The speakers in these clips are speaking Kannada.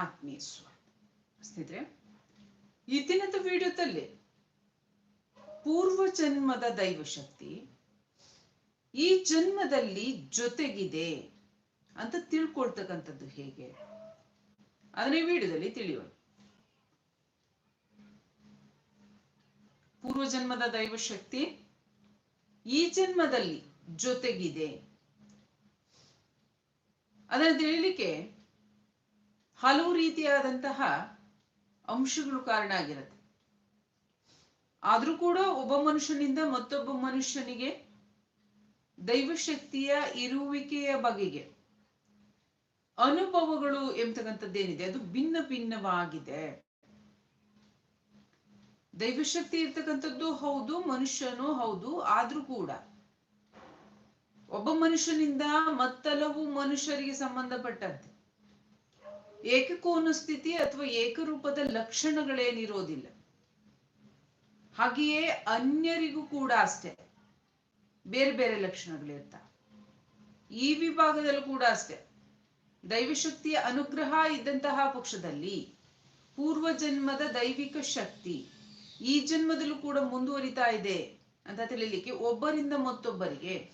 ಆತ್ಮೀಯ ಸ್ನೇಹಿತರೆ ದಿನದ ವಿಡಿಯೋದಲ್ಲಿ ಪೂರ್ವ ಜನ್ಮದ ದೈವಶಕ್ತಿ ಈ ಜನ್ಮದಲ್ಲಿ ಜೊತೆಗಿದೆ ಅಂತ ತಿಳ್ಕೊಳ್ತಕ್ಕಂಥದ್ದು ಹೇಗೆ? ಅದನ್ನ ವಿಡಿಯೋದಲ್ಲಿ ತಿಳಿಯೋಣ. ಪೂರ್ವ ಜನ್ಮದ ದೈವಶಕ್ತಿ ಈ ಜನ್ಮದಲ್ಲಿ ಜೊತೆಗಿದೆ. ಅದನ್ನು ತಿಳಿಲಿಕ್ಕೆ ಹಲವು ರೀತಿಯಾದಂತಹ ಅಂಶಗಳು ಕಾರಣ ಆಗಿರುತ್ತೆ. ಆದ್ರೂ ಕೂಡ ಒಬ್ಬ ಮನುಷ್ಯನಿಂದ ಮತ್ತೊಬ್ಬ ಮನುಷ್ಯನಿಗೆ ದೈವಶಕ್ತಿಯ ಇರುವಿಕೆಯ ಬಗೆಗೆ ಅನುಭವಗಳು ಎಂಬತಕ್ಕಂಥದ್ದೇನಿದೆ ಅದು ಭಿನ್ನ ಭಿನ್ನವಾಗಿದೆ. ದೈವಶಕ್ತಿ ಇರ್ತಕ್ಕಂಥದ್ದು ಹೌದು, ಮನುಷ್ಯನೂ ಹೌದು, ಆದ್ರೂ ಕೂಡ ಒಬ್ಬ ಮನುಷ್ಯನಿಂದ ಮತ್ತಲವು ಮನುಷ್ಯರಿಗೆ ಸಂಬಂಧಪಟ್ಟಂತೆ ಏಕಕೋನ ಸ್ಥಿತಿ ಅಥವಾ ಏಕರೂಪದ ಲಕ್ಷಣಗಳೇನಿರೋದಿಲ್ಲ. ಹಾಗೆಯೇ ಅನ್ಯರಿಗೂ ಕೂಡ ಅಷ್ಟೇ. ಬೇರೆ ಬೇರೆ ಲಕ್ಷಣಗಳಿರ್ತಾವೆ ಈ ವಿಭಾಗದಲ್ಲೂ ಕೂಡ ಅಷ್ಟೇ. ದೈವಶಕ್ತಿಯ ಅನುಗ್ರಹ ಇದ್ದಂತಹ ಪಕ್ಷದಲ್ಲಿ ಪೂರ್ವ ಜನ್ಮದ ದೈವಿಕ ಶಕ್ತಿ ಈ ಜನ್ಮದಲ್ಲೂ ಕೂಡ ಮುಂದುವರಿತಾ ಇದೆ ಅಂತ ತಿಳಿಲಿಕ್ಕೆ ಒಬ್ಬರಿಂದ ಮತ್ತೊಬ್ಬರಿಗೆ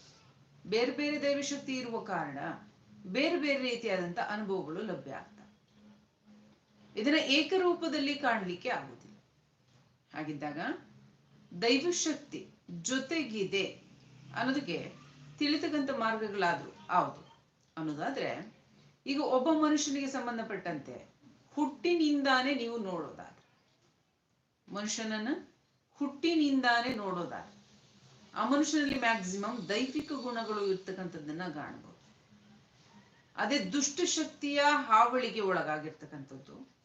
ಬೇರೆ ಬೇರೆ ದೈವಶಕ್ತಿ ಇರುವ ಕಾರಣ ಬೇರೆ ಬೇರೆ ರೀತಿಯಾದಂಥ ಅನುಭವಗಳು ಲಭ್ಯ. ಇದನ್ನ ಏಕರೂಪದಲ್ಲಿ ಕಾಣಲಿಕ್ಕೆ ಆಗುದಿಲ್ಲ. ಹಾಗಿದ್ದಾಗ ದೈವಶಕ್ತಿ ಜೊತೆಗಿದೆ ಅನ್ನೋದಕ್ಕೆ ತಿಳಿತಕ್ಕಂಥ ಮಾರ್ಗಗಳಾದ್ರು ಹೌದು. ಅನ್ನೋದಾದ್ರೆ ಈಗ ಒಬ್ಬ ಮನುಷ್ಯನಿಗೆ ಸಂಬಂಧಪಟ್ಟಂತೆ ಹುಟ್ಟಿನಿಂದಾನೆ ನೀವು ನೋಡೋದಾದ್ರೆ, ಮನುಷ್ಯನನ್ನ ಹುಟ್ಟಿನಿಂದಾನೆ ನೋಡೋದಾದ್ರೆ, ಆ ಮನುಷ್ಯನಲ್ಲಿ ಮ್ಯಾಕ್ಸಿಮಮ್ ದೈವಿಕ ಗುಣಗಳು ಇರ್ತಕ್ಕಂಥದ್ದನ್ನ ಕಾಣಬಹುದು ಅದೇ ದುಷ್ಟಶಕ್ತಿಯ ಹಾವಳಿಗೆ ಒಳಗಾಗಿರ್ತಕ್ಕಂಥದ್ದು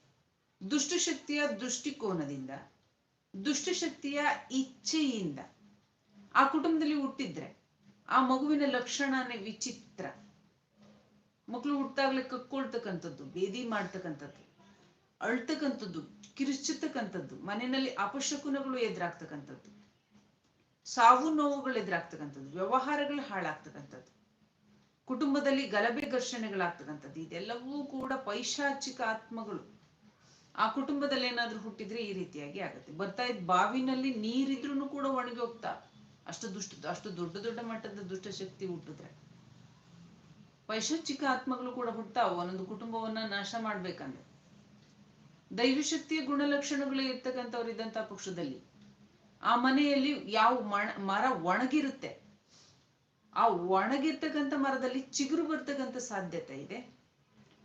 ದುಷ್ಟಶಕ್ತಿಯ ದೃಷ್ಟಿಕೋನದಿಂದ, ದುಷ್ಟಶಕ್ತಿಯ ಇಚ್ಛೆಯಿಂದ ಆ ಕುಟುಂಬದಲ್ಲಿ ಹುಟ್ಟಿದ್ರೆ ಆ ಮಗುವಿನ ಲಕ್ಷಣನೇ ವಿಚಿತ್ರ. ಮಕ್ಕಳು ಹುಟ್ಟಾಗ್ಲೆ ಕಕ್ಕೊಳ್ತಕ್ಕಂಥದ್ದು, ಬೇದಿ ಮಾಡ್ತಕ್ಕಂಥದ್ದು, ಅಳ್ತಕ್ಕಂಥದ್ದು ಕಿರುಚತಕ್ಕಂಥದ್ದು ಮನೆಯಲ್ಲಿ ಅಪಶಕುನಗಳು ಎದುರಾಗ್ತಕ್ಕಂಥದ್ದು, ಸಾವು ನೋವುಗಳು ಎದುರಾಗ್ತಕ್ಕಂಥದ್ದು, ವ್ಯವಹಾರಗಳು ಹಾಳಾಗ್ತಕ್ಕಂಥದ್ದು, ಕುಟುಂಬದಲ್ಲಿ ಗಲಭೆ ಘರ್ಷಣೆಗಳಾಗ್ತಕ್ಕಂಥದ್ದು, ಇದೆಲ್ಲವೂ ಕೂಡ ಪೈಶಾಚಿಕ ಆತ್ಮಗಳು. ಆ ಕುಟುಂಬದಲ್ಲಿ ಏನಾದ್ರೂ ಹುಟ್ಟಿದ್ರೆ ಈ ರೀತಿಯಾಗಿ ಆಗುತ್ತೆ. ಬರ್ತಾ ಇದ್ದ ಬಾವಿನಲ್ಲಿ ನೀರಿದ್ರೂ ಕೂಡ ಒಣಗಿ ಹೋಗ್ತಾ ಅಷ್ಟು ದುಷ್ಟ, ಅಷ್ಟು ದೊಡ್ಡ ದೊಡ್ಡ ಮಟ್ಟದ ದುಷ್ಟಶಕ್ತಿ ಹುಟ್ಟಿದ್ರೆ. ವೈಶಚಿಕ ಆತ್ಮಗಳು ಕೂಡ ಹುಟ್ಟಾವು ಒಂದೊಂದು ಕುಟುಂಬವನ್ನ ನಾಶ ಮಾಡ್ಬೇಕಂದ್ರೆ. ದೈವಶಕ್ತಿಯ ಗುಣಲಕ್ಷಣಗಳು ಇರ್ತಕ್ಕಂಥವ್ರು ಇದ್ದಂತ ಪಕ್ಷದಲ್ಲಿ ಆ ಮನೆಯಲ್ಲಿ ಯಾವ ಮರ ಒಣಗಿರುತ್ತೆ. ಆ ಒಣಗಿರ್ತಕ್ಕಂಥ ಮರದಲ್ಲಿ ಚಿಗುರು ಬರ್ತಕ್ಕಂಥ ಸಾಧ್ಯತೆ ಇದೆ.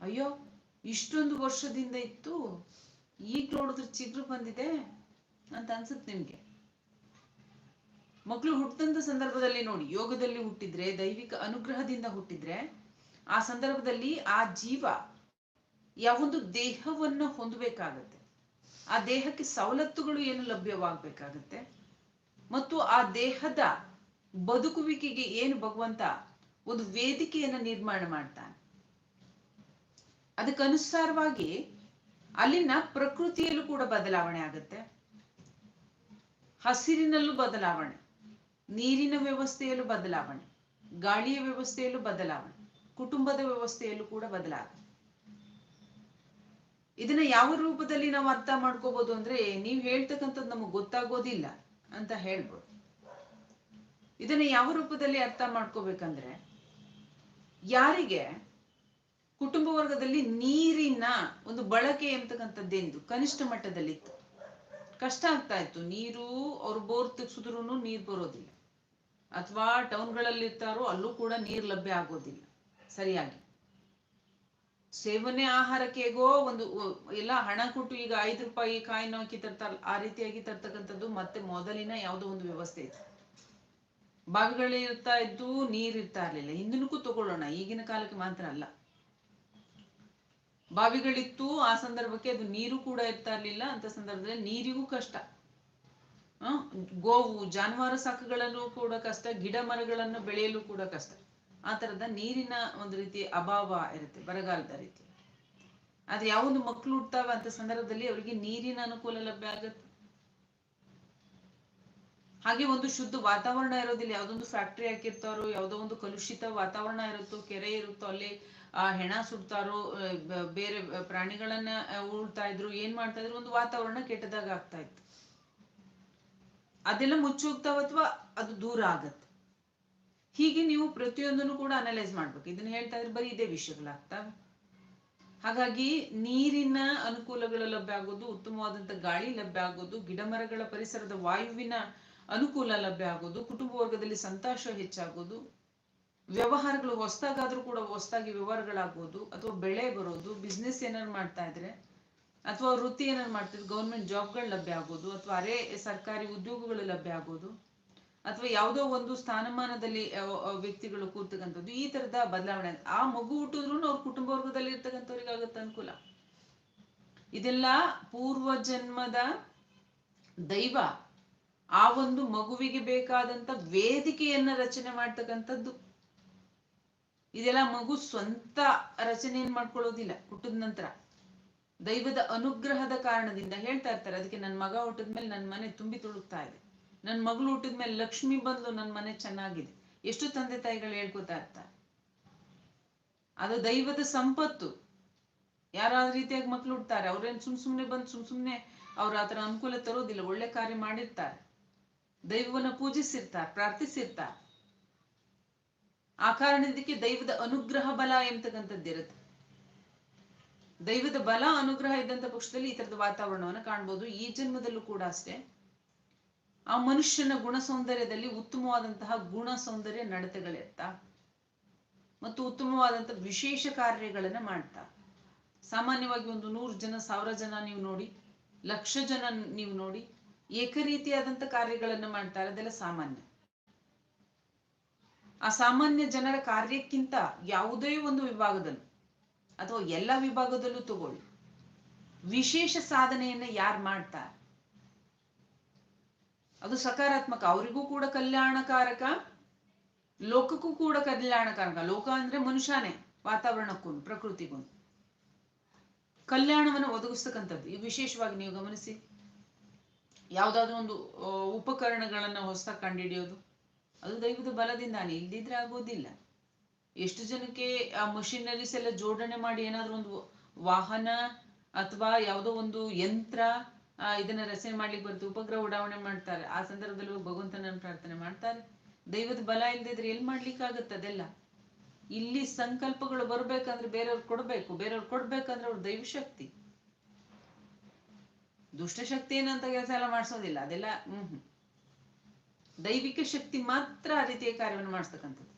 ಅಯ್ಯೋ ಇಷ್ಟೊಂದು ವರ್ಷದಿಂದ ಇತ್ತು. ಈಗ ನೋಡಿದ್ರೆ ಚಿಗುರು ಬಂದಿದೆ ಅಂತ ಅನ್ಸುತ್ತೆ ನಿಮ್ಗೆ. ಮಕ್ಕಳು ಹುಟ್ಟಂತ ಸಂದರ್ಭದಲ್ಲಿ ನೋಡಿ, ಯೋಗದಲ್ಲಿ ಹುಟ್ಟಿದ್ರೆ, ದೈವಿಕ ಅನುಗ್ರಹದಿಂದ ಹುಟ್ಟಿದ್ರೆ, ಆ ಸಂದರ್ಭದಲ್ಲಿ ಆ ಜೀವ ಯಾವೊಂದು ದೇಹವನ್ನ ಹೊಂದಬೇಕಾಗತ್ತೆ. ಆ ದೇಹಕ್ಕೆ ಸವಲತ್ತುಗಳು ಏನು ಲಭ್ಯವಾಗಬೇಕಾಗತ್ತೆ. ಮತ್ತು ಆ ದೇಹದ ಬದುಕುವಿಕೆಗೆ ಏನು ಭಗವಂತ ಒಂದು ವೇದಿಕೆಯನ್ನ ನಿರ್ಮಾಣ ಮಾಡ್ತಾನೆ. ಅದಕ್ಕನುಸಾರವಾಗಿ ಅಲ್ಲಿನ ಪ್ರಕೃತಿಯಲ್ಲೂ ಕೂಡ ಬದಲಾವಣೆ ಆಗುತ್ತೆ. ಹಸಿರಿನಲ್ಲೂ ಬದಲಾವಣೆ, ನೀರಿನ ವ್ಯವಸ್ಥೆಯಲ್ಲೂ ಬದಲಾವಣೆ, ಗಾಳಿಯ ವ್ಯವಸ್ಥೆಯಲ್ಲೂ ಬದಲಾವಣೆ, ಕುಟುಂಬದ ವ್ಯವಸ್ಥೆಯಲ್ಲೂ ಕೂಡ ಬದಲಾವಣೆ ಇದನ್ನ ಯಾವ ರೂಪದಲ್ಲಿ ನಾವು ಅರ್ಥ ಮಾಡ್ಕೋಬಹುದು ಅಂದ್ರೆ ನೀವು ಹೇಳ್ತಕ್ಕಂಥದ್ದು ನಮಗೆ ಗೊತ್ತಾಗೋದಿಲ್ಲ ಅಂತ ಹೇಳ್ಬೋದು. ಇದನ್ನ ಯಾವ ರೂಪದಲ್ಲಿ ಅರ್ಥ ಮಾಡ್ಕೋಬೇಕಂದ್ರೆ ಯಾರಿಗೆ ಕುಟುಂಬ ವರ್ಗದಲ್ಲಿ ನೀರಿನ ಒಂದು ಬಳಕೆ ಎಂಬತಕ್ಕಂಥದ್ದೇನಿದು ಕನಿಷ್ಠ ಮಟ್ಟದಲ್ಲಿತ್ತು. ಕಷ್ಟ ಆಗ್ತಾ ಇತ್ತು. ನೀರು ಅವ್ರು ಬೋರ್ ತೆಗ್ಸಿದ್ರು ನೀರು ಬರೋದಿಲ್ಲ. ಅಥವಾ ಟೌನ್ಗಳಲ್ಲಿ ಇರ್ತಾರೋ ಅಲ್ಲೂ ಕೂಡ ನೀರು ಲಭ್ಯ ಆಗೋದಿಲ್ಲ. ಸರಿಯಾಗಿ. ಸೇವನೆ ಆಹಾರಕ್ಕೆ ಹೇಗೋ ಒಂದು ಎಲ್ಲ ಹಣ ಕೊಟ್ಟು ಈಗ ಐದು ರೂಪಾಯಿ ಕಾಯಿನ ಹಾಕಿ ತರ್ತಾರ, ಆ ರೀತಿಯಾಗಿ ತರ್ತಕ್ಕಂಥದ್ದು ಮತ್ತೆ ಮೊದಲಿನ ಯಾವುದೋ ಒಂದು ವ್ಯವಸ್ಥೆ ಇತ್ತು. ಬಾವಿಗಳಿರ್ತಾ ಇದ್ದು ನೀರ್ ಇರ್ತಾ ಇರ್ಲಿಲ್ಲ. ಹಿಂದಿನಕ್ಕೂ ತಗೊಳ್ಳೋಣ. ಈಗಿನ ಕಾಲಕ್ಕೆ ಮಾತ್ರ ಅಲ್ಲ. ಬಾವಿಗಳಿತ್ತು, ಆ ಸಂದರ್ಭಕ್ಕೆ ಅದು ನೀರು ಕೂಡ ಇರ್ತಾ ಇರ್ಲಿಲ್ಲ. ಅಂತ ಸಂದರ್ಭದಲ್ಲಿ ನೀರಿಗೂ ಕಷ್ಟ. ಗೋವು, ಜಾನುವಾರು ಸಾಕುಗಳನ್ನು ಕೂಡ ಕಷ್ಟ, ಗಿಡ ಮರಗಳನ್ನು ಬೆಳೆಯಲು ಕೂಡ ಕಷ್ಟ. ಆ ತರದ ನೀರಿನ ಒಂದು ರೀತಿ ಅಭಾವ ಇರುತ್ತೆ, ಬರಗಾಲದ ರೀತಿ. ಆದ್ರೆ ಯಾವೊಂದು ಮಕ್ಕಳು ಹುಟ್ಟಾವ ಅಂತ ಸಂದರ್ಭದಲ್ಲಿ ಅವರಿಗೆ ನೀರಿನ ಅನುಕೂಲ ಲಭ್ಯ ಆಗತ್ತೆ. ಹಾಗೆ ಒಂದು ಶುದ್ಧ ವಾತಾವರಣ ಇರೋದಿಲ್ಲ. ಯಾವ್ದೊಂದು ಫ್ಯಾಕ್ಟ್ರಿ ಹಾಕಿರ್ತಾರೋ, ಯಾವುದೋ ಒಂದು ಕಲುಷಿತ ವಾತಾವರಣ ಇರುತ್ತೋ, ಕೆರೆ ಇರುತ್ತೋ, ಅಲ್ಲಿ ಆ ಹೆಣ ಸುಡ್ತಾರೋ ಬೇರೆ ಪ್ರಾಣಿಗಳನ್ನ ಉಳ್ತಾ ಇದ್ರು, ಏನ್ ಮಾಡ್ತಾ ಇದ್ರು? ಒಂದು ವಾತಾವರಣ ಕೆಟ್ಟದಾಗ ಆಗ್ತಾ ಇತ್ತು. ಅದೆಲ್ಲ ಮುಚ್ಚೋಗ್ತಾವ ಅಥವಾ ಅದು ದೂರ ಆಗತ್ತೆ. ಹೀಗೆ ನೀವು ಪ್ರತಿಯೊಂದನ್ನು ಕೂಡ ಅನಲೈಸ್ ಮಾಡ್ಬೇಕು. ಇದನ್ನ ಹೇಳ್ತಾ ಇದ್ರೆ ಬರೀ ಇದೇ ವಿಷಯಗಳಾಗ್ತಾವೆ ಹಾಗಾಗಿ ನೀರಿನ ಅನುಕೂಲಗಳು ಲಭ್ಯ ಆಗೋದು, ಉತ್ತಮವಾದಂತ ಗಾಳಿ ಲಭ್ಯ ಆಗೋದು, ಗಿಡಮರಗಳ ಪರಿಸರದ ವಾಯುವಿನ ಅನುಕೂಲ ಲಭ್ಯ ಆಗೋದು, ಕುಟುಂಬ ವರ್ಗದಲ್ಲಿ ಸಂತೋಷ ಹೆಚ್ಚಾಗೋದು ವ್ಯವಹಾರಗಳು ಹೊಸದಾಗಾದ್ರೂ ಕೂಡ ಹೊಸದಾಗಿ ವ್ಯವಹಾರಗಳಾಗೋದು ಅಥವಾ ಬೆಳೆ ಬರೋದು ಬಿಸ್ನೆಸ್ ಏನಾದ್ರು ಮಾಡ್ತಾ ಇದ್ರೆ, ಅಥವಾ ವೃತ್ತಿ ಏನಾದ್ರು ಮಾಡ್ತಿದ್ರೆ ಗೌರ್ಮೆಂಟ್ ಜಾಬ್ಗಳು ಲಭ್ಯ ಆಗೋದು ಅಥವಾ ಅರೆ ಸರ್ಕಾರಿ ಉದ್ಯೋಗಗಳು ಲಭ್ಯ ಆಗೋದು ಅಥವಾ ಯಾವುದೋ ಒಂದು ಸ್ಥಾನಮಾನದಲ್ಲಿ ವ್ಯಕ್ತಿಗಳು ಕೂರ್ತಕ್ಕಂಥದ್ದು ಈ ತರದ ಬದಲಾವಣೆ ಆ ಮಗು ಹುಟ್ಟಿದ್ರು ಅವ್ರ ಕುಟುಂಬ ವರ್ಗದಲ್ಲಿ ಇರ್ತಕ್ಕಂಥವ್ರಿಗೆ ಆಗುತ್ತೆ ಅನುಕೂಲ. ಇದೆಲ್ಲ ಪೂರ್ವ ಜನ್ಮದ ದೈವ ಆ ಒಂದು ಮಗುವಿಗೆ ಬೇಕಾದಂತ ವೇದಿಕೆಯನ್ನ ರಚನೆ ಮಾಡ್ತಕ್ಕಂಥದ್ದು. ಇದೆಲ್ಲ ಮಗು ಸ್ವಂತ ರಚನೆ ಏನ್ ಮಾಡ್ಕೊಳ್ಳೋದಿಲ್ಲ, ಹುಟ್ಟಿದ ನಂತರ. ದೈವದ ಅನುಗ್ರಹದ ಕಾರಣದಿಂದ ಹೇಳ್ತಾ ಇರ್ತಾರೆ, ಅದಕ್ಕೆ ನನ್ನ ಮಗ ಹುಟ್ಟಿದ್ಮೇಲೆ ನನ್ನ ಮನೆ ತುಂಬಿ ತುಳುಕ್ತಾ ಇದೆ. ನನ್ನ ಮಗಳು ಹುಟ್ಟಿದ್ಮೇಲೆ ಲಕ್ಷ್ಮಿ ಬಂದು ನನ್ನ ಮನೆ ಚೆನ್ನಾಗಿದೆ. ಎಷ್ಟು ತಂದೆ ತಾಯಿಗಳು ಹೇಳ್ಕೊತಾ ಇರ್ತಾರೆ. ಅದು ದೈವದ ಸಂಪತ್ತು. ಯಾರಾದ ರೀತಿಯಾಗಿ ಮಕ್ಳು ಹುಡ್ತಾರೆ ಅವ್ರೇನು ಸುಮ್ ಸುಮ್ನೆ ಬಂದು ಸುಮ್ ಸುಮ್ನೆ ಅವ್ರ ಆತರ ಅನುಕೂಲ ತರೋದಿಲ್ಲ, ಒಳ್ಳೆ ಕಾರ್ಯ ಮಾಡಿರ್ತಾರೆ. ದೈವವನ್ನ ಪೂಜಿಸಿರ್ತಾರೆ, ಪ್ರಾರ್ಥಿಸಿರ್ತಾರೆ. ಆ ಕಾರಣದಕ್ಕೆ ದೈವದ ಅನುಗ್ರಹ ಬಲ ಎಂತಕ್ಕಂಥದ್ದಿರುತ್ತೆ ದೈವದ ಬಲ ಅನುಗ್ರಹ ಇದ್ದಂತ ಪಕ್ಷದಲ್ಲಿ ಈ ತರದ ವಾತಾವರಣವನ್ನ ಕಾಣ್ಬೋದು. ಈ ಜನ್ಮದಲ್ಲೂ ಕೂಡ ಅಷ್ಟೇ. ಆ ಮನುಷ್ಯನ ಗುಣ ಸೌಂದರ್ಯದಲ್ಲಿ ಉತ್ತಮವಾದಂತಹ ಗುಣ ಸೌಂದರ್ಯ ನಡತೆಗಳಿರ್ತಾ, ಮತ್ತು ಉತ್ತಮವಾದಂತಹ ವಿಶೇಷ ಕಾರ್ಯಗಳನ್ನ ಮಾಡ್ತಾ. ಸಾಮಾನ್ಯವಾಗಿ ಒಂದು ನೂರು ಜನ, ಸಾವಿರ ಜನ ನೀವು ನೋಡಿ, ಲಕ್ಷ ಜನ ನೀವು ನೋಡಿ, ಏಕರೀತಿಯಾದಂತ ಕಾರ್ಯಗಳನ್ನ ಮಾಡ್ತಾರೆ ಅದೆಲ್ಲ ಸಾಮಾನ್ಯ. ಆ ಸಾಮಾನ್ಯ ಜನರ ಕಾರ್ಯಕ್ಕಿಂತ ಯಾವುದೇ ಒಂದು ವಿಭಾಗದಲ್ಲಿ ಅಥವಾ ಎಲ್ಲ ವಿಭಾಗದಲ್ಲೂ ತಗೊಳ್ಳಿ. ವಿಶೇಷ ಸಾಧನೆಯನ್ನ ಯಾರು ಮಾಡ್ತಾರೆ? ಅದು ಸಕಾರಾತ್ಮಕ. ಅವರಿಗೂ ಕೂಡ ಕಲ್ಯಾಣಕಾರಕ, ಲೋಕಕ್ಕೂ ಕೂಡ ಕಲ್ಯಾಣಕಾರಕ. ಲೋಕ ಅಂದ್ರೆ ಮನುಷ್ಯನೇ, ವಾತಾವರಣಕ್ಕೂ, ಪ್ರಕೃತಿಗೂ. ಕಲ್ಯಾಣವನ್ನು ಒದಗಿಸ್ತಕ್ಕಂಥದ್ದು. ಈ ವಿಶೇಷವಾಗಿ ನೀವು ಗಮನಿಸಿ, ಯಾವುದಾದ್ರೂ ಒಂದು ಉಪಕರಣಗಳನ್ನು ಹೊಸದಾಗಿ ಕಂಡುಹಿಡಿಯೋದು ಅದು ದೈವದ ಬಲದಿಂದಾನೆ ಇಲ್ದಿದ್ರೆ ಆಗೋದಿಲ್ಲ. ಎಷ್ಟು ಜನಕ್ಕೆ ಆ ಮಷಿನರೀಸ್ ಎಲ್ಲ ಜೋಡಣೆ ಮಾಡಿ ಏನಾದ್ರೂ ಒಂದು ವಾಹನ ಅಥವಾ ಯಾವುದೋ ಒಂದು ಯಂತ್ರ ಇದನ್ನ ರಚನೆ ಮಾಡ್ಲಿಕ್ಕೆ ಬರುತ್ತೆ, ಉಪಗ್ರಹ ಉಡಾವಣೆ ಮಾಡ್ತಾರೆ. ಆ ಸಂದರ್ಭದಲ್ಲಿ ಹೋಗಿ ಭಗವಂತನ ಪ್ರಾರ್ಥನೆ ಮಾಡ್ತಾರೆ. ದೈವದ ಬಲ ಇಲ್ದಿದ್ರೆ ಎಲ್ಲಿ ಮಾಡ್ಲಿಕ್ಕೆ ಆಗುತ್ತೆ ಅದೆಲ್ಲ? ಇಲ್ಲಿ ಸಂಕಲ್ಪಗಳು ಬರ್ಬೇಕಂದ್ರೆ ಬೇರೆಯವ್ರು ಕೊಡ್ಬೇಕು, ಬೇರೆಯವ್ರು ಕೊಡ್ಬೇಕಂದ್ರೆ ಅವ್ರ ದೈವ ಶಕ್ತಿ. ದುಷ್ಟಶಕ್ತಿ ಏನಂತ ಕೆಲಸ ಎಲ್ಲ ಮಾಡಿಸೋದಿಲ್ಲ, ಅದೆಲ್ಲ, ಹ್ಮ್ ಹ್ಮ್. ದೈವಿಕ ಶಕ್ತಿ ಮಾತ್ರ ಆ ರೀತಿಯ ಕಾರ್ಯವನ್ನು ಮಾಡಿಸ್ತಕ್ಕಂಥದ್ದು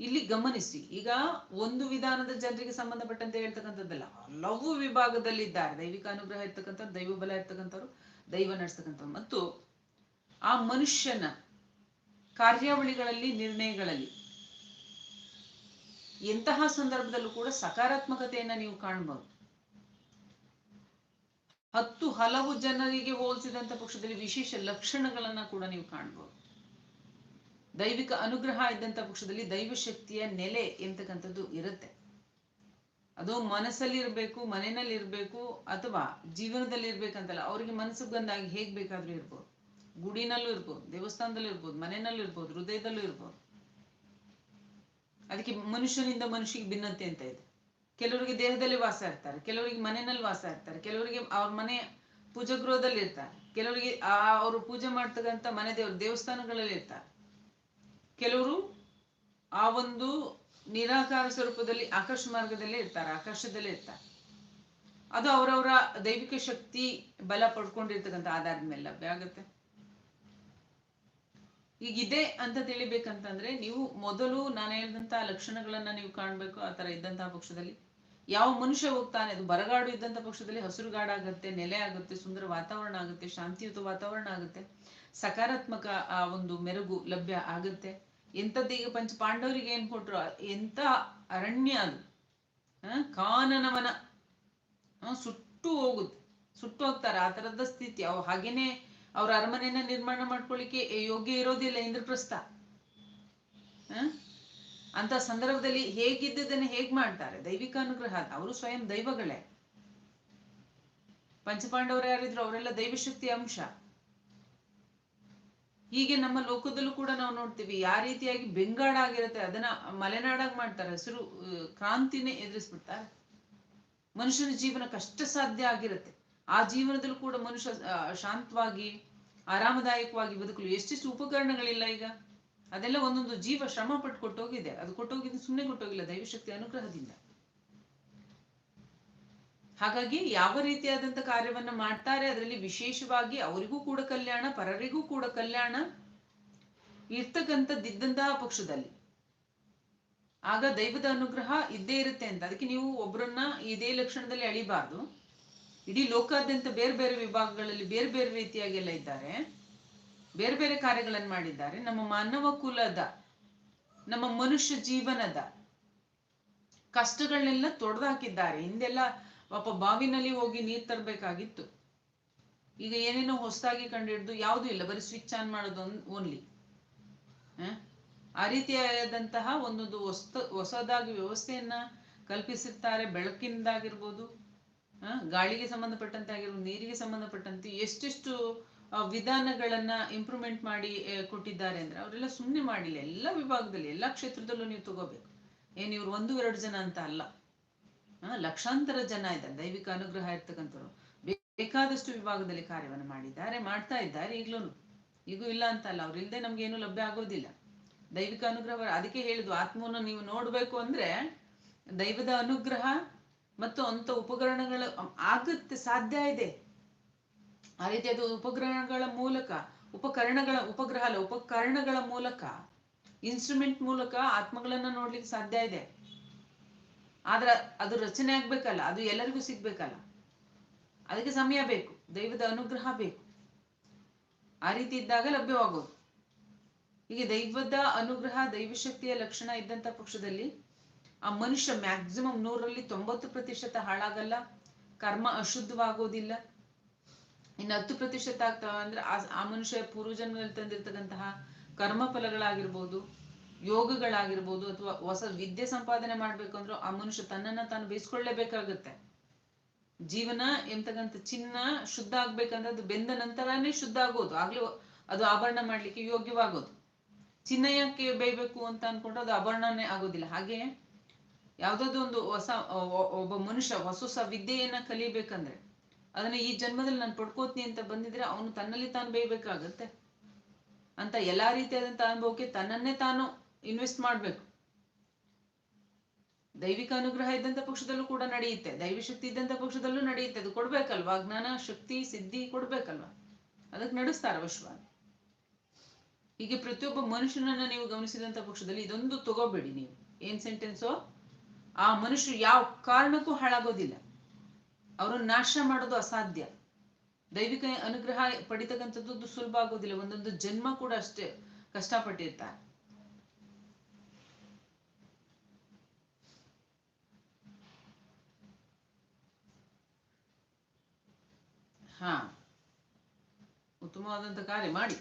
ಇಲ್ಲಿ ಗಮನಿಸಿ, ಈಗ ಒಂದು ವಿಧಾನದ ಜನರಿಗೆ ಸಂಬಂಧಪಟ್ಟಂತೆ ಹೇಳ್ತಕ್ಕಂಥದ್ದಲ್ಲ, ಹಲವು ವಿಭಾಗದಲ್ಲಿ ಇದ್ದಾರೆ ದೈವಿಕ ಅನುಗ್ರಹ ಇರ್ತಕ್ಕಂಥವ್ರು, ದೈವ ಬಲ ಇರ್ತಕ್ಕಂಥವ್ರು, ದೈವ ನಡೆಸ್ತಕ್ಕಂಥವ್ರು. ಮತ್ತು ಆ ಮನುಷ್ಯನ ಕಾರ್ಯಾವಳಿಗಳಲ್ಲಿ, ನಿರ್ಣಯಗಳಲ್ಲಿ ಎಂತಹ ಸಂದರ್ಭದಲ್ಲೂ ಕೂಡ ಸಕಾರಾತ್ಮಕತೆಯನ್ನ ನೀವು ಕಾಣಬಹುದು. ಹತ್ತು ಹಲವು ಜನರಿಗೆ ಹೋಲಿಸಿದಂತ ಪಕ್ಷದಲ್ಲಿ ವಿಶೇಷ ಲಕ್ಷಣಗಳನ್ನ ಕೂಡ ನೀವು ಕಾಣ್ಬೋದು. ದೈವಿಕ ಅನುಗ್ರಹ ಇದ್ದಂತ ಪಕ್ಷದಲ್ಲಿ ದೈವ ಶಕ್ತಿಯ ನೆಲೆ ಎಂತಕ್ಕಂಥದ್ದು ಇರುತ್ತೆ. ಅದು ಮನಸ್ಸಲ್ಲಿ ಇರಬೇಕು ಮನೆಯಲ್ಲಿ ಇರಬೇಕು ಅಥವಾ ಜೀವನದಲ್ಲಿ ಇರ್ಬೇಕಂತಲ್ಲ ಅವರಿಗೆ ಮನಸ್ಸಿಗೆ ಬಂದಾಗಿ ಹೇಗ್ ಬೇಕಾದ್ರೂ ಇರ್ಬೋದು. ಗುಡಿನಲ್ಲೂ ಇರ್ಬೋದು, ದೇವಸ್ಥಾನದಲ್ಲೂ ಇರ್ಬೋದು, ಮನೆಯಲ್ಲೂ ಇರ್ಬೋದು, ಹೃದಯದಲ್ಲೂ ಇರ್ಬೋದು. ಅದಕ್ಕೆ ಮನುಷ್ಯನಿಂದ ಮನುಷ್ಯಗೆ ಭಿನ್ನತೆ ಅಂತ ಇದೆ. ಕೆಲವರಿಗೆ ದೇಹದಲ್ಲಿ ವಾಸ ಇರ್ತಾರೆ, ಕೆಲವರಿಗೆ ಮನೆಯಲ್ಲಿ ವಾಸ ಇರ್ತಾರೆ, ಕೆಲವರಿಗೆ ಅವ್ರ ಮನೆ ಪೂಜಾ ಗೃಹದಲ್ಲಿ ಇರ್ತಾರೆ, ಕೆಲವರಿಗೆ ಆ ಅವರು ಪೂಜೆ ಮಾಡ್ತಕ್ಕಂಥ ಮನೆ ದೇವ್ರ ದೇವಸ್ಥಾನಗಳಲ್ಲಿ ಇರ್ತಾರೆ. ಕೆಲವರು ಆ ಒಂದು ನಿರಾಕಾರ ಸ್ವರೂಪದಲ್ಲಿ ಆಕರ್ಷ ಮಾರ್ಗದಲ್ಲೇ ಇರ್ತಾರೆ ಆಕರ್ಷದಲ್ಲೇ ಇರ್ತಾರೆ. ಅದು ಅವರವರ ದೈವಿಕ ಶಕ್ತಿ ಬಲ ಪಡ್ಕೊಂಡಿರ್ತಕ್ಕಂಥ ಆಧಾರದ ಮೇಲೆ ಲಭ್ಯ ಆಗುತ್ತೆ. ಈಗ ಇದೆ ಅಂತ ತಿಳಿಬೇಕಂತಂದ್ರೆ ನೀವು ಮೊದಲು ನಾನು ಹೇಳಿದಂತ ಲಕ್ಷಣಗಳನ್ನ ನೀವು ಕಾಣ್ಬೇಕು, ಆ ತರ ಇದ್ದಂತಹ ಪಕ್ಷದಲ್ಲಿ ಯಾವ ಮನುಷ್ಯ ಹೋಗ್ತಾನೆ? ಅದು ಬರಗಾಡು ಇದ್ದಂಥ ಪಕ್ಷದಲ್ಲಿ ಹಸಿರುಗಾಡಾಗತ್ತೆ ನೆಲೆ ಆಗುತ್ತೆ, ಸುಂದರ ವಾತಾವರಣ ಆಗುತ್ತೆ, ಶಾಂತಿಯುತ ವಾತಾವರಣ ಆಗುತ್ತೆ. ಸಕಾರಾತ್ಮಕ ಆ ಒಂದು ಮೆರುಗು ಲಭ್ಯ ಆಗುತ್ತೆ. ಎಂಥದ್ದು ಈಗ ಪಂಚ ಪಾಂಡವರಿಗೆ ಏನ್ ಕೊಟ್ರು? ಎಂತ ಅರಣ್ಯ ಅದು. ಕಾನನವನ. ಸುಟ್ಟು ಹೋಗುತ್ತೆ. ಸುಟ್ಟು ಹೋಗ್ತಾರೆ. ಆ ತರದ ಸ್ಥಿತಿ. ಅವು ಹಾಗೇನೆ ಅವ್ರ ಅರಮನೆಯನ್ನ ನಿರ್ಮಾಣ ಮಾಡ್ಕೊಳ್ಳಿಕ್ಕೆ ಯೋಗ್ಯ ಇರೋದಿಲ್ಲ ಇಂದ್ರಪ್ರಸ್ಥ. ಆ? ಅಂತ ಸಂದರ್ಭದಲ್ಲಿ ಹೇಗಿದ್ದದನ್ನ ಹೇಗ್ ಮಾಡ್ತಾರೆ? ದೈವಿಕ ಅನುಗ್ರಹ ಅವರು ಸ್ವಯಂ ದೈವಗಳೇ. ಪಂಚಪಾಂಡವರು ಯಾರಿದ್ರು ಅವರೆಲ್ಲ ದೈವಶಕ್ತಿ ಅಂಶ. ಹೀಗೆ ನಮ್ಮ ಲೋಕದಲ್ಲೂ ಕೂಡ ನಾವು ನೋಡ್ತೀವಿ, ಯಾವ ರೀತಿಯಾಗಿ ಬೆಂಗಾಡಾಗಿರುತ್ತೆ, ಅದನ್ನ ಮಲೆನಾಡಾಗಿ ಮಾಡ್ತಾರೆ, ಹಸಿರು ಕ್ರಾಂತಿನೇ ಎದುರಿಸ್ಬಿಡ್ತಾರೆ ಮನುಷ್ಯನ ಜೀವನ ಕಷ್ಟ ಸಾಧ್ಯ ಆಗಿರುತ್ತೆ. ಆ ಜೀವನದಲ್ಲೂ ಕೂಡ ಮನುಷ್ಯ ಶಾಂತವಾಗಿ, ಆರಾಮದಾಯಕವಾಗಿ ಬದುಕಲು ಎಷ್ಟೆಷ್ಟು ಉಪಕರಣಗಳಿಲ್ಲ ಈಗ. ಅದೆಲ್ಲ ಒಂದೊಂದು ಜೀವ ಶ್ರಮ ಪಟ್ಟು ಕೊಟ್ಟೋಗಿದೆ ಅದು ಕೊಟ್ಟೋಗಿದ್ದು ಸುಮ್ಮನೆ ಕೊಟ್ಟೋಗಿಲ್ಲ, ದೈವಶಕ್ತಿ ಅನುಗ್ರಹದಿಂದ. ಹಾಗಾಗಿ ಯಾವ ರೀತಿಯಾದಂತ ಕಾರ್ಯವನ್ನ ಮಾಡ್ತಾರೆ, ಅದರಲ್ಲಿ ವಿಶೇಷವಾಗಿ ಅವರಿಗೂ ಕೂಡ ಕಲ್ಯಾಣ, ಪರರಿಗೂ ಕೂಡ ಕಲ್ಯಾಣ ಇರ್ತಕ್ಕಂಥದ್ದಿದ್ದಂತಹ ಪಕ್ಷದಲ್ಲಿ. ಆಗ ದೈವದ ಅನುಗ್ರಹ ಇದ್ದೇ ಇರುತ್ತೆ ಅಂತ. ಅದಕ್ಕೆ ನೀವು ಒಬ್ಬರನ್ನ ಇದೇ ಲಕ್ಷಣದಲ್ಲಿ ಅಳಿಬಾರ್ದು. ಇಡೀ ಲೋಕಾದ್ಯಂತ ಬೇರೆ ಬೇರೆ ವಿಭಾಗಗಳಲ್ಲಿ ಬೇರೆ ಬೇರೆ ರೀತಿಯಾಗೆಲ್ಲ ಇದ್ದಾರೆ. ಬೇರೆ ಬೇರೆ ಕಾರ್ಯಗಳನ್ನು ಮಾಡಿದ್ದಾರೆ. ನಮ್ಮ ಮಾನವ ಕುಲದ, ನಮ್ಮ ಮನುಷ್ಯ ಜೀವನದ ಕಷ್ಟಗಳನ್ನೆಲ್ಲ ತೊಡೆದು ಹಾಕಿದ್ದಾರೆ ಹಿಂದೆಲ್ಲ ಪಾಪ ಬಾವಿನಲ್ಲಿ ಹೋಗಿ ನೀರ್ ತರಬೇಕಾಗಿತ್ತು. ಈಗ ಏನೇನೋ ಹೊಸದಾಗಿ ಕಂಡಿಡ್ದು ಯಾವುದು ಇಲ್ಲ. ಬರೀ ಸ್ವಿಚ್ ಆನ್ ಮಾಡೋದು ಓನ್ಲಿ ಆ ರೀತಿಯಾದಂತಹ ಒಂದೊಂದು ಹೊಸ ಹೊಸದಾಗಿ ವ್ಯವಸ್ಥೆಯನ್ನ ಕಲ್ಪಿಸುತ್ತಾರೆ ಬೆಳಕಿಂದಾಗಿರ್ಬೋದು ಗಾಳಿಗೆ ಸಂಬಂಧಪಟ್ಟಂತೆ ಆಗಿರ್ಬೋದು, ನೀರಿಗೆ ಸಂಬಂಧಪಟ್ಟಂತೆ ಎಷ್ಟೆಷ್ಟು ವಿಧಾನಗಳನ್ನ ಇಂಪ್ರೂವ್ಮೆಂಟ್ ಮಾಡಿ ಕೊಟ್ಟಿದ್ದಾರೆ ಅಂದ್ರೆ ಅವರೆಲ್ಲ ಸುಮ್ಮನೆ ಮಾಡಿಲ್ಲ. ಎಲ್ಲ ವಿಭಾಗದಲ್ಲಿ, ಎಲ್ಲ ಕ್ಷೇತ್ರದಲ್ಲೂ ನೀವು ತಗೋಬೇಕು. ಏನ್ ಇವ್ರು ಒಂದು, ಎರಡು ಜನ ಅಂತ ಅಲ್ಲ. ಲಕ್ಷಾಂತರ ಜನ ಇದ್ದಾರೆ. ದೈವಿಕ ಅನುಗ್ರಹ ಇರ್ತಕ್ಕಂಥವ್ರು. ಬೇಕಾದಷ್ಟು ವಿಭಾಗದಲ್ಲಿ ಕಾರ್ಯವನ್ನು ಮಾಡಿದ್ದಾರೆ, ಮಾಡ್ತಾ ಇದ್ದಾರೆ ಈಗ್ಲೂ ಈಗೂ ಇಲ್ಲ ಅಂತ ಅಲ್ಲ. ಅವ್ರು ಇಲ್ಲದೆ ನಮ್ಗೆ ಏನು ಲಭ್ಯ ಆಗೋದಿಲ್ಲ. ದೈವಿಕ ಅನುಗ್ರಹ, ಅದಕ್ಕೆ ಹೇಳುದು ಆತ್ಮವನ್ನು ನೀವು ನೋಡ್ಬೇಕು ಅಂದ್ರೆ ದೈವದ ಅನುಗ್ರಹ ಮತ್ತು ಅಂತ ಉಪಕರಣಗಳು ಆಗತ್ತೆ, ಸಾಧ್ಯ ಇದೆ. ಆ ರೀತಿಯಾದ ಉಪಗ್ರಹಗಳ ಮೂಲಕ, ಉಪಕರಣಗಳ, ಉಪಗ್ರಹ ಅಲ್ಲ, ಉಪಕರಣಗಳ ಮೂಲಕ ಇನ್ಸ್ಟ್ರೂಮೆಂಟ್ ಮೂಲಕ ಆತ್ಮಗಳನ್ನ ನೋಡ್ಲಿಕ್ಕೆ ಸಾಧ್ಯ ಇದೆ. ಆದ್ರೆ ಅದು ರಚನೆ ಆಗ್ಬೇಕಲ್ಲ, ಅದು ಎಲ್ಲರಿಗೂ ಸಿಗ್ಬೇಕಲ್ಲ. ಅದಕ್ಕೆ ಸಮಯ ಬೇಕು, ದೈವದ ಅನುಗ್ರಹ ಬೇಕು. ಆ ರೀತಿ ಇದ್ದಾಗ ಲಭ್ಯವಾಗೋದು. ಹೀಗೆ ದೈವದ ಅನುಗ್ರಹ, ದೈವಶಕ್ತಿಯ ಲಕ್ಷಣ ಇದ್ದಂತ ಪಕ್ಷದಲ್ಲಿ ಆ ಮನುಷ್ಯ ಮ್ಯಾಕ್ಸಿಮಮ್ ನೂರಲ್ಲಿ ತೊಂಬತ್ತು ಪ್ರತಿಶತ ಹಾಳಾಗಲ್ಲ, ಕರ್ಮ ಅಶುದ್ಧವಾಗೋದಿಲ್ಲ. ಇನ್ನು ಹತ್ತು ಪ್ರತಿಶತ ಆಗ್ತಾವ ಅಂದ್ರೆ ಆ ಮನುಷ್ಯ ಪೂರ್ವಜನ್ಮದಲ್ಲಿ ತಂದಿರ್ತಕ್ಕಂತಹ ಕರ್ಮ ಫಲಗಳಾಗಿರ್ಬೋದು ಯೋಗಗಳಾಗಿರ್ಬೋದು ಅಥವಾ ಹೊಸ ವಿದ್ಯೆ ಸಂಪಾದನೆ ಮಾಡ್ಬೇಕು ಅಂದ್ರೆ ಆ ಮನುಷ್ಯ ತನ್ನನ್ನ ತಾನು ಬೇಯಿಸ್ಕೊಳ್ಳೇಬೇಕಾಗುತ್ತೆ. ಜೀವನ ಎಂತಕ್ಕಂಥ ಚಿನ್ನ ಶುದ್ಧ ಆಗ್ಬೇಕಂದ್ರೆ ಅದು ಬೆಂದ ನಂತರನೇ ಶುದ್ಧ ಆಗೋದು. ಆಗ್ಲೇ ಅದು ಆಭರಣ ಮಾಡ್ಲಿಕ್ಕೆ ಯೋಗ್ಯವಾಗೋದು. ಚಿನ್ನ ಯಾಕೆ ಬೇಯ್ಬೇಕು ಅಂತ ಅನ್ಕೊಂಡ್ರೆ ಅದು ಆಭರಣನೇ ಆಗೋದಿಲ್ಲ. ಹಾಗೆ ಯಾವ್ದಾದ್ರು ಒಂದು ಹೊಸ ಒಬ್ಬ ಮನುಷ್ಯ ಹೊಸ ಹೊಸ ವಿದ್ಯೆಯನ್ನ ಕಲಿಬೇಕಂದ್ರೆ ಅದನ್ನ ಈ ಜನ್ಮದಲ್ಲಿ ನಾನು ಪಡ್ಕೋತೀನಿ ಅಂತ ಬಂದಿದ್ರೆ ಅವನು ತನ್ನಲ್ಲಿ ತಾನು ಬೇಯ್ಬೇಕಾಗತ್ತೆ. ಅಂತ ಎಲ್ಲಾ ರೀತಿಯಾದಂತ ಅನುಭವಕ್ಕೆ ತನ್ನನ್ನೇ ತಾನು ಇನ್ವೆಸ್ಟ್ ಮಾಡ್ಬೇಕು. ದೈವಿಕ ಅನುಗ್ರಹ ಇದ್ದಂತ ಪಕ್ಷದಲ್ಲೂ ಕೂಡ ನಡೆಯುತ್ತೆ. ದೈವಿ ಶಕ್ತಿ ಇದ್ದಂತ ಪಕ್ಷದಲ್ಲೂ ನಡೆಯುತ್ತೆ. ಅದು ಕೊಡ್ಬೇಕಲ್ವಾ? ಜ್ಞಾನ, ಶಕ್ತಿ, ಸಿದ್ಧಿ ಕೊಡ್ಬೇಕಲ್ವಾ? ಅದಕ್ಕೆ ನಡೆಸ್ತಾರ ವಿಶ್ವ ಹೀಗೆ ಪ್ರತಿಯೊಬ್ಬ ಮನುಷ್ಯನನ್ನ ನೀವು ಗಮನಿಸಿದಂತ ಪಕ್ಷದಲ್ಲಿ ಇದೊಂದು ತಗೋಬೇಡಿ ನೀವು. ಏನ್ ಸೆಂಟೆನ್ಸೋ ಆ ಮನುಷ್ಯರು ಯಾವ ಕಾರಣಕ್ಕೂ ಹಾಳಾಗೋದಿಲ್ಲ. ಅವರನ್ನು ನಾಶ ಮಾಡೋದು ಅಸಾಧ್ಯ. ದೈವಿಕ ಅನುಗ್ರಹ ಪಡಿತಕ್ಕಂಥದ್ದು ಸುಲಭ ಆಗೋದಿಲ್ಲ. ಒಂದೊಂದು ಜನ್ಮ ಕೂಡ ಅಷ್ಟೇ ಕಷ್ಟಪಟ್ಟಿರ್ತಾರೆ. ಹಾ. ಉತ್ತಮವಾದಂತ ಕಾರ್ಯ ಮಾಡಿ.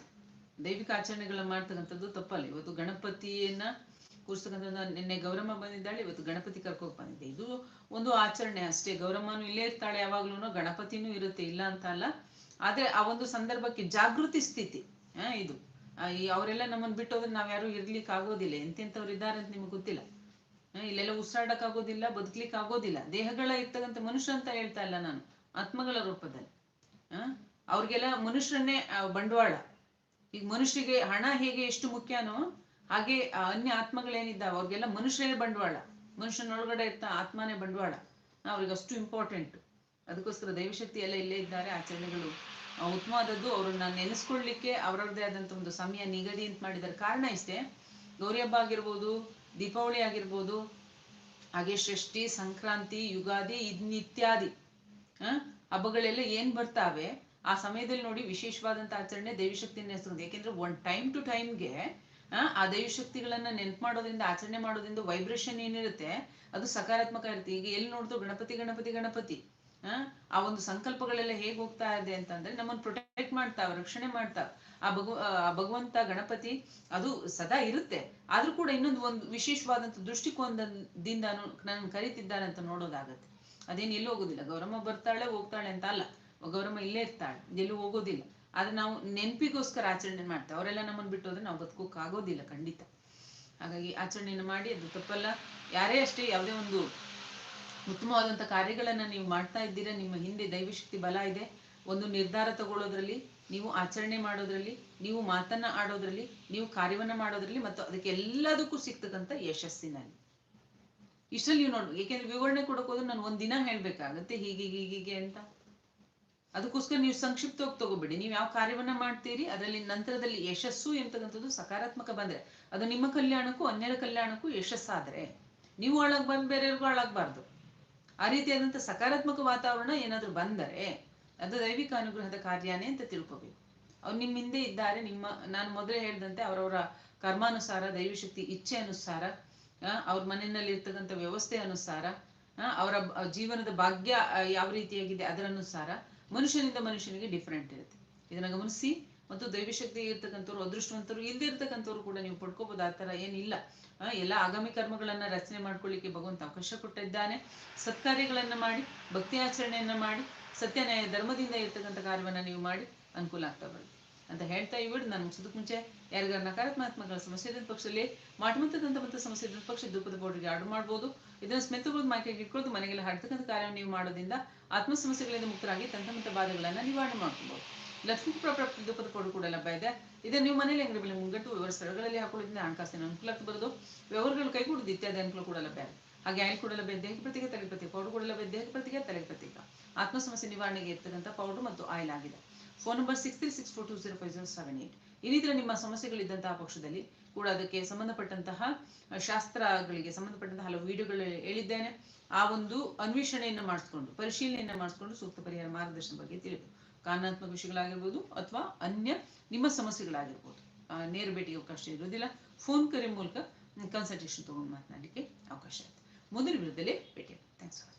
ದೈವಿಕ ಆಚರಣೆಗಳನ್ನ ಮಾಡ್ತಕ್ಕಂಥದ್ದು ತಪ್ಪಲ್ಲ. ಇವತ್ತು ಗಣಪತಿಯನ್ನ ಕೂರಿಸ್ತಕ್ಕಂಥದ್ದು ನಿನ್ನೆ ಗೌರಮ್ಮ ಬಂದಿದ್ದಾಳೆ ಇವತ್ತು ಗಣಪತಿ ಕರ್ಕೋಕ್ ಬಂದಿದ್ದೆ. ಇದು ಒಂದು ಆಚರಣೆ ಅಷ್ಟೇ. ಗೌರಮ್ಮನು ಇಲ್ಲೇ ಇರ್ತಾಳೆ ಯಾವಾಗ್ಲೂ ಗಣಪತಿನೂ ಇರುತ್ತೆ ಇಲ್ಲ ಅಂತ ಅಲ್ಲ. ಆದ್ರೆ ಆ ಒಂದು ಸಂದರ್ಭಕ್ಕೆ ಜಾಗೃತಿ ಸ್ಥಿತಿ ಆ, ಇದು. ಅವರೆಲ್ಲ ನಮ್ಮನ್ನ ಬಿಟ್ಟೋದ್ರೆ ನಾವ್ ಯಾರು ಇರ್ಲಿಕ್ಕೆ ಆಗೋದಿಲ್ಲ. ಎಂತೆಂಥವ್ರು ಇದ್ದಾರೆ ಅಂತ ನಿಮ್ಗೆ ಗೊತ್ತಿಲ್ಲ. ಇಲ್ಲೆಲ್ಲ ಉಸಿರಾಡಕ್ ಆಗೋದಿಲ್ಲ ಬದುಕ್ಲಿಕ್ಕೆ ಆಗೋದಿಲ್ಲ. ದೇಹಗಳ ಇರ್ತಕ್ಕಂಥ ಮನುಷ್ಯ ಅಂತ ಹೇಳ್ತಾ ಇಲ್ಲ ನಾನು ಆತ್ಮಗಳ ರೂಪದಲ್ಲಿ. ಆ ಅವ್ರಿಗೆಲ್ಲ ಮನುಷ್ಯರನ್ನೇ ಬಂಡವಾಳ. ಈಗ ಮನುಷ್ಯರಿಗೆ ಹಣ ಹೇಗೆ ಎಷ್ಟು ಮುಖ್ಯನೋ ಹಾಗೆ ಅನ್ಯ ಆತ್ಮಗಳೇನಿದ್ದಾವೆ, ಅವ್ರಿಗೆಲ್ಲ ಮನುಷ್ಯರೇ ಬಂಡವಾಳ. ಮನುಷ್ಯನೊಳಗಡೆ ಇರ್ತ ಆತ್ಮನೇ ಬಂಡವಾಳ. ಅವ್ರಿಗೆ ಅಷ್ಟು ಇಂಪಾರ್ಟೆಂಟ್ ಅದಕ್ಕೋಸ್ಕರ ದೈವಶಕ್ತಿ ಎಲ್ಲ ಇಲ್ಲೇ ಇದ್ದಾರೆ, ಆಚರಣೆಗಳು. ಉತ್ತಮವಾದದ್ದು ಅವ್ರನ್ನ ನೆನೆಸ್ಕೊಳ್ಳಿಕ್ಕೆ ಅವರವ್ರದೇ ಆದಂತ ಒಂದು ಸಮಯ ನಿಗದಿ ಅಂತ ಮಾಡಿದ್ದಾರೆ. ಕಾರಣ ಇಷ್ಟೇ, ಗೌರಿ ಹಬ್ಬ ಆಗಿರ್ಬೋದು, ದೀಪಾವಳಿ ಆಗಿರ್ಬೋದು, ಹಾಗೆ ಷಷ್ಠಿ, ಸಂಕ್ರಾಂತಿ, ಯುಗಾದಿ ಇದ್ನಿತ್ಯಾದಿ ಹಬ್ಬಗಳೆಲ್ಲ ಏನ್ ಬರ್ತಾವೆ, ಆ ಸಮಯದಲ್ಲಿ ನೋಡಿ ವಿಶೇಷವಾದಂತ ಆಚರಣೆ ದೈವಶಕ್ತಿನ ಹೆಸರು ಯಾಕೆಂದ್ರೆ ಒನ್ ಟೈಮ್ ಟು ಟೈಮ್ಗೆ ಆ ದೈವಶಕ್ತಿಗಳನ್ನ ನೆನ್ಪು ಮಾಡೋದ್ರಿಂದ, ಆಚರಣೆ ಮಾಡೋದ್ರಿಂದ ವೈಬ್ರೇಷನ್ ಏನಿರುತ್ತೆ? ಅದು ಸಕಾರಾತ್ಮಕ ಇರುತ್ತೆ. ಈಗ ಎಲ್ಲಿ ನೋಡಿದ್ರು ಗಣಪತಿ ಗಣಪತಿ ಗಣಪತಿ, ಆ ಒಂದು ಸಂಕಲ್ಪಗಳೆಲ್ಲ ಹೇಗ್ ಹೋಗ್ತಾ ಇದೆ ಅಂತಂದ್ರೆ ನಮ್ಮನ್ನು ಪ್ರೊಟೆಕ್ಟ್ ಮಾಡ್ತಾವ, ರಕ್ಷಣೆ ಮಾಡ್ತಾವ. ಆ ಭಗವ, ಆ ಭಗವಂತ, ಗಣಪತಿ, ಅದು ಸದಾ ಇರುತ್ತೆ. ಆದ್ರೂ ಕೂಡ ಇನ್ನೊಂದು ಒಂದು ವಿಶೇಷವಾದಂತ ದೃಷ್ಟಿಕೋನದಿಂದ ನನ್ನ ಕರಿತಿದ್ದಾರೆ ಅಂತ ನೋಡೋದಾಗತ್ತೆ. ಅದೇನು ಎಲ್ಲೂ ಹೋಗೋದಿಲ್ಲ. ಗೌರಮ್ಮ ಬರ್ತಾಳೆ, ಹೋಗ್ತಾಳೆ ಅಂತ ಅಲ್ಲ. ಗೌರಮ್ಮ ಇಲ್ಲೇ ಇರ್ತಾಳೆ. ಎಲ್ಲೂ ಹೋಗೋದಿಲ್ಲ. ಆದ್ರೆ ನಾವು ನೆನಪಿಗೋಸ್ಕರ ಆಚರಣೆ ಮಾಡ್ತೇವೆ ಅವರೆಲ್ಲ ನಮ್ಮನ್ನು ಬಿಟ್ಟು ಹೋದ್ರೆ ನಾವು ಬದುಕೋಕ್ಕಾಗೋದಿಲ್ಲ ಖಂಡಿತ. ಹಾಗಾಗಿ ಆಚರಣೆಯನ್ನು ಮಾಡಿ, ಅದು ತಪ್ಪಲ್ಲ. ಯಾರೇ ಅಷ್ಟೇ ಯಾವುದೇ ಒಂದು ಉತ್ತಮವಾದಂಥ ಕಾರ್ಯಗಳನ್ನ ನೀವು ಮಾಡ್ತಾ ಇದ್ದೀರಾ, ನಿಮ್ಮ ಹಿಂದೆ ದೈವಶಕ್ತಿ ಬಲ ಇದೆ. ಒಂದು ನಿರ್ಧಾರ ತಗೊಳ್ಳೋದ್ರಲ್ಲಿ, ನೀವು ಆಚರಣೆ ಮಾಡೋದ್ರಲ್ಲಿ, ನೀವು ಮಾತನ್ನ ಆಡೋದ್ರಲ್ಲಿ, ನೀವು ಕಾರ್ಯವನ್ನ ಮಾಡೋದ್ರಲ್ಲಿ ಮತ್ತು ಅದಕ್ಕೆ ಎಲ್ಲದಕ್ಕೂ ಸಿಗ್ತಕ್ಕಂಥ ಯಶಸ್ಸಿನಲ್ಲಿ. ಇಷ್ಟರಲ್ಲಿ ನೀವು ನೋಡ್ಬೇಕು ಏಕೆಂದ್ರೆ ವಿವರಣೆ ಕೊಡಕ್ ಹೋದ್ರೆ ನಾನು ಒಂದ್ ದಿನ ಹೇಳ್ಬೇಕಾಗತ್ತೆ ಹೀಗೆ ಹೀಗೆ ಹೀಗೆ ಅಂತ. ಅದಕ್ಕೋಸ್ಕರ ನೀವು ಸಂಕ್ಷಿಪ್ತವಾಗಿ ತಗೋಬೇಡಿ. ನೀವು ಯಾವ ಕಾರ್ಯವನ್ನ ಮಾಡ್ತೀರಿ, ಅದರಲ್ಲಿ ನಂತರದಲ್ಲಿ ಯಶಸ್ಸು ಎಂತಕ್ಕಂಥದ್ದು ಸಕಾರಾತ್ಮಕ ಬಂದ್ರೆ. ಅದು ನಿಮ್ಮ ಕಲ್ಯಾಣಕ್ಕೂ ಅನ್ಯರ ಕಲ್ಯಾಣಕ್ಕೂ ಯಶಸ್ಸಾದ್ರೆ ನೀವು ಹಾಳಾಗ್ಬಾರ್ದು ಬೇರೆಯವ್ರಿಗೂ ಹಾಳಾಗ್ಬಾರ್ದು. ಆ ರೀತಿಯಾದಂಥ ಸಕಾರಾತ್ಮಕ ವಾತಾವರಣ ಏನಾದ್ರೂ ಬಂದರೆ ಅದು ದೈವಿಕ ಅನುಗ್ರಹದ ಕಾರ್ಯನೇ ಅಂತ ತಿಳ್ಕೊಬೇಕು. ಅವ್ರು ನಿಮ್ಮ ಹಿಂದೆ ಇದ್ದಾರೆ, ನಿಮ್ಮ, ನಾನು ಮೊದಲೇ ಹೇಳಿದಂತೆ ಅವರವರ ಕರ್ಮಾನುಸಾರ ದೈವಶಕ್ತಿ ಇಚ್ಛೆ ಅನುಸಾರ ಅವ್ರ ಮನೆಯಲ್ಲಿ ಇರ್ತಕ್ಕಂಥ ವ್ಯವಸ್ಥೆ ಅನುಸಾರ ಅವರ ಜೀವನದ ಭಾಗ್ಯ ಯಾವ ರೀತಿಯಾಗಿದೆ ಅದರ ಮನುಷ್ಯನಿಂದ ಮನುಷ್ಯನಿಗೆ ಡಿಫರೆಂಟ್ ಇರುತ್ತೆ. ಇದನ್ನ ಗಮನಿಸಿ ಮತ್ತು ದೈವಶಕ್ತಿ ಇರ್ತಕ್ಕಂಥವ್ರು, ಅದೃಷ್ಟವಂತರು ಇಲ್ಲದೆ ಇರ್ತಕ್ಕಂಥವ್ರು ಕೂಡ ನೀವು ಪಡ್ಕೋಬಹುದು ಆ ತರ ಏನಿಲ್ಲ. ಎಲ್ಲ ಆಗಾಮಿ ಕರ್ಮಗಳನ್ನ ರಚನೆ ಮಾಡ್ಕೊಳ್ಳಿಕ್ಕೆ ಭಗವಂತ ಅವಕಾಶ ಕೊಟ್ಟಿದ್ದಾನೆ. ಸತ್ಕಾರ್ಯಗಳನ್ನ ಮಾಡಿ, ಭಕ್ತಿ ಆಚರಣೆಯನ್ನ ಮಾಡಿ ಸತ್ಯನ್ಯಾಯ ಧರ್ಮದಿಂದ ಇರ್ತಕ್ಕಂಥ ಕಾರ್ಯವನ್ನ ನೀವು ಮಾಡಿ ಅನುಕೂಲ ಆಗ್ತಾ ಬರುತ್ತೆ. ಅಂತ ಹೇಳ್ತಾ ಇವಿಡ್ ನಾನು ಮುಗಿಸೋದಕ್ಕೆ ಮುಂಚೆ ಯಾರಿಗಾರ ನಕಾರಾತ್ಮಕಗಳ ಸಮಸ್ಯೆ ಪಕ್ಷದಲ್ಲಿ ಮಾಟಮಂತದಂತ ಸಮಸ್ಯೆ ಪಕ್ಷ ಧೂಪದ ಬೋರ್ಡ್ಗೆ ಆರ್ಡರ್ ಮಾಡ್ಬೋದು. ಇದನ್ನು ಸ್ಮೆತ್ತಬಹುದು ಮೈಕೈಗೆ ಇಟ್ಕೊಳ್ಳೋದು ಮನೆಗೆಲ್ಲ ಹಾಡ್ತಕ್ಕಂಥ ಕಾರ್ಯವನ್ನು ನೀವು ಮಾಡೋದ್ರಿಂದ ಆತ್ಮ ಸಮಸ್ಯೆಗಳಿಂದ ಮುಕ್ತರಾಗಿ ತಂತ್ರಮಂತ ಬಾಧೆಗಳನ್ನ ನಿವಾರಣೆ ಮಾಡ್ಕೊಬಹುದು ಲಕ್ಷ್ಮೀ ಪ್ರಾಪ್ತಿ ಕೊಡು ಕೂಡ ಲಭ್ಯ ಇದೆ. ಇದನ್ನು ನೀವು ಮನೇಲಿ ಅಂಗಡಿ ಬೆಲೆ ಮುಂಗಟ್ಟು ವಿವರ ಸ್ಥಳಗಳಲ್ಲಿ ಹಾಕೊಳ್ಳೋದ್ರಿಂದ ಹಣಕಾಸಿನ ಅನುಕೂಲ ಬರೋದು. ವ್ಯವಹಾರಗಳು ಕೈಗೂಡದು ಇತ್ಯಾದಿ ಅನುಕೂಲ ಕೂಡ ಲಭ್ಯ ಹಾಗೆ ಆಯಿಲ್ ಕೂಡ ಲಭ್ಯ ದೇಹ ಪ್ರತೀಕ ತಲೆ ಪ್ರತೀಕ ಪೌಡರ್ ಕೂಡ ಲಭ್ಯ ದೇಹ ಪ್ರತೀಕ ತಲೆ ಪ್ರತೀಕ ಆತ್ಮ ಸಮಸ್ಯೆ ನಿವಾರಣೆಗೆ ಇರ್ತಕ್ಕಂಥ ಪೌಡರ್ ಮತ್ತು ಆಯಿಲ್ ಆಗಿದೆ. Phone number six three six four two zero five zero seven eight ರೀತಿಯ ನಿಮ್ಮ ಸಮಸ್ಯೆಗಳಿದ್ದಂತಹ ಪಕ್ಷದಲ್ಲಿ ಕೂಡ ಅದಕ್ಕೆ ಸಂಬಂಧಪಟ್ಟಂತಹ ಶಾಸ್ತ್ರಗಳಿಗೆ ಸಂಬಂಧಪಟ್ಟಂತಹ ಹಲವು ವಿಡಿಯೋಗಳು ಹೇಳಿದ್ದೇನೆ. ಆ ಒಂದು ಅನ್ವೇಷಣೆಯನ್ನು ಮಾಡಿಸ್ಕೊಂಡು, ಪರಿಶೀಲನೆಯನ್ನು ಮಾಡಿಸ್ಕೊಂಡು ಸೂಕ್ತ ಪರಿಹಾರ ಮಾರ್ಗದರ್ಶನ ಬಗ್ಗೆ ತಿಳಿದು ಕಾನೂನಾತ್ಮಕ ವಿಷಯಗಳಾಗಿರ್ಬೋದು ಅಥವಾ ಅನ್ಯ ನಿಮ್ಮ ಸಮಸ್ಯೆಗಳಾಗಿರ್ಬೋದು. ನೇರ ಭೇಟಿಗೆ ಅವಕಾಶ ಇರೋದಿಲ್ಲ ಫೋನ್ ಕರೆ ಮೂಲಕ ಕನ್ಸಲ್ಟೇಷನ್ ತಗೊಂಡು ಮಾತನಾಡಲಿಕ್ಕೆ ಅವಕಾಶ ಇರುತ್ತೆ. ಮುಂದಿನ ವಿಡಿಯೋದಲ್ಲಿ ಭೇಟಿ ಥ್ಯಾಂಕ್ಸ್